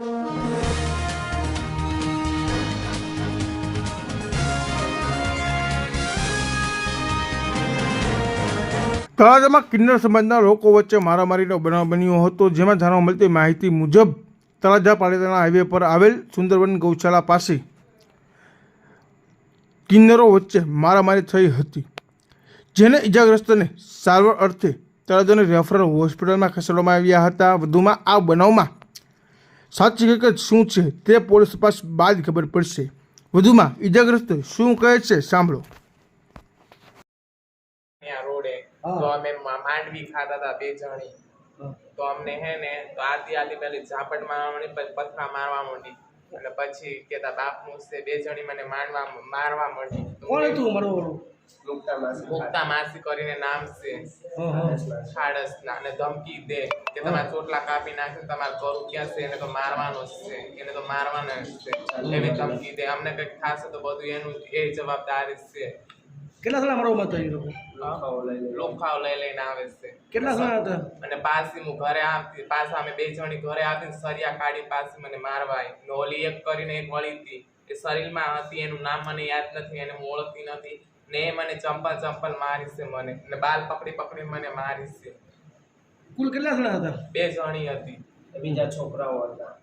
તળાજામાં કિન્નર સમાજના લોકો વચ્ચે મારામારીનો બનાવ બન્યો હતો, જેમાં જાણવા મળતી માહિતી મુજબ તળાજા પાલિતાના હાઈવે પર આવેલ સુંદરવન ગૌશાળા પાસે કિન્નરો વચ્ચે મારામારી થઈ હતી, જેને ઇજાગ્રસ્તને સારવાર અર્થે તળાજાને રેફરલ હોસ્પિટલમાં ખસેડવામાં આવ્યા હતા. વધુમાં આ બનાવમાં સાચી હકીકત શું છે તે પોલીસ તપાસ બાદ ખબર પડશે. વધુમાં ઈજાગ્રસ્ત શું કહે છે સાંભળો. રોડે તો અમે માંડવી ખાતા હતા બે જણી. તો અમને હે ને તો આધી આધી પેલી ઝાપટ મારવા માંડી પછી પથરા મારવા માંડી એટલે પછી કેતા બાપ મૂકશે બે જણી મને મારવા મારવા માંડી કોણ હતું મારું મુક્તા માસી કરીને નામ છે. હં, હં. ખાડસના. અને ધમકી દે કે તમારા ચોટલા કાપી નાખે તમારે ઘર ક્યાં છે? એને તો મારવાનો છે. એને તો મારવાનો છે. એવી ધમકી દે. અમને કંઈક થશે તો બધું એનું એ જવાબદારી છે. કેટલા સાલા મારો મત આવી લોખાઓ લઈ લઈને. આવે છે. કેટલા સાલા હતા? અને પાછી હું ઘરે આવતી પાછા અમે બે જણી ઘરે આવતી સરિયા કાઢી પાછી મને મારવા આવી. ને ઓલી એક કરીને એક વળી હતી. એ શરીરમાં હતી એનું નામ મને યાદ નથી એને હું ઓળખતી નથી. ને એ મને ચંપલ ચંપલ મારી છે મને. ને બાલ પકડી પકડી મને મારી છે કુલ કેટલા જણા હતા? બે જણી હતી. બીજા છોકરાઓ હતા.